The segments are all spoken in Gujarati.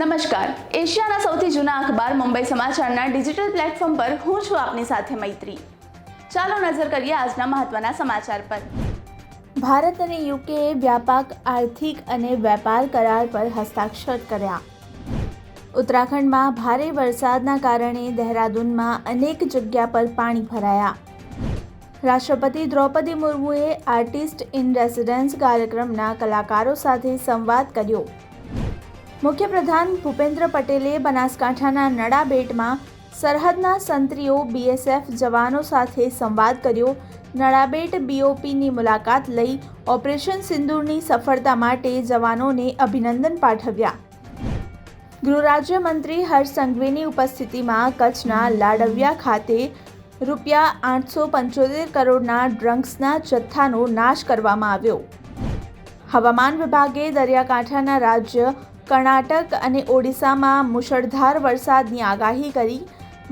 નમસ્કાર. એશિયાના સૌથી જૂના અખબાર મુંબઈ સમાચારના ડિજિટલ પ્લેટફોર્મ પર હું છું આપની સાથે મૈત્રી. ચાલો નજર કરીએ આજના મહત્વના સમાચાર પર. ભારત અને યુકેએ વ્યાપક આર્થિક અને વેપાર કરાર પર હસ્તાક્ષર કર્યા. ઉત્તરાખંડમાં ભારે વરસાદના કારણે દહેરાદૂનમાં અનેક જગ્યા પર પાણી ભરાયા. રાષ્ટ્રપતિ દ્રૌપદી મુર્મુએ આર્ટિસ્ટ ઇન રેસિડેન્સ કાર્યક્રમના કલાકારો સાથે સંવાદ કર્યો. મુખ્યપ્રધાન ભૂપેન્દ્ર પટેલે બનાસકાંઠાના નડાબેટમાં સરહદના સંત્રીઓ બીએસએફ જવાનો સાથે સંવાદ કર્યો. નડાબેટ બીઓપીની મુલાકાત લઈ ઓપરેશન સિંદૂરની સફળતા માટે જવાનોને અભિનંદન પાઠવ્યા. ગૃહ હર્ષ સંઘવીની ઉપસ્થિતિમાં કચ્છના લાડવિયા ખાતે રૂપિયા આઠસો પંચોતેર કરોડના ડ્રંક્સના જથ્થાનો નાશ કરવામાં આવ્યો. હવામાન વિભાગે દરિયાકાંઠાના રાજ્ય કર્ણાટક અને ઓડિશામાં મુશળધાર વરસાદની આગાહી કરી.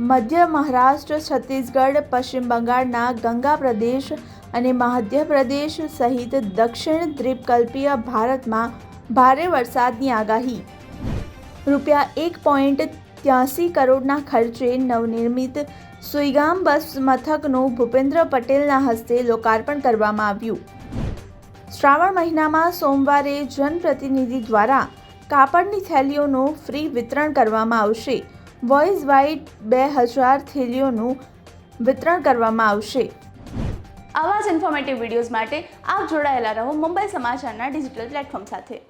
મધ્ય મહારાષ્ટ્ર, છત્તીસગઢ, પશ્ચિમ બંગાળના ગંગા પ્રદેશ અને મધ્યપ્રદેશ સહિત દક્ષિણ દ્વીપકલ્પીય ભારતમાં ભારે વરસાદની આગાહી. રૂપિયા એક પોઈન્ટ ત્યાસી કરોડના ખર્ચે નવનિર્મિત સુઈગામ બસ મથકનું ભૂપેન્દ્ર પટેલના હસ્તે લોકાર્પણ કરવામાં આવ્યું. શ્રાવણ મહિનામાં સોમવારે જનપ્રતિનિધિ દ્વારા કાપડની થેલીઓનું ફ્રી વિતરણ કરવામાં આવશે. વોઇસ વાઇડ બે હજાર થેલીઓનું વિતરણ કરવામાં આવશે. આવા જ ઇન્ફોર્મેટિવ વિડીયોઝ માટે આપ જોડાયેલા રહો મુંબઈ સમાચારના ડિજિટલ પ્લેટફોર્મ સાથે.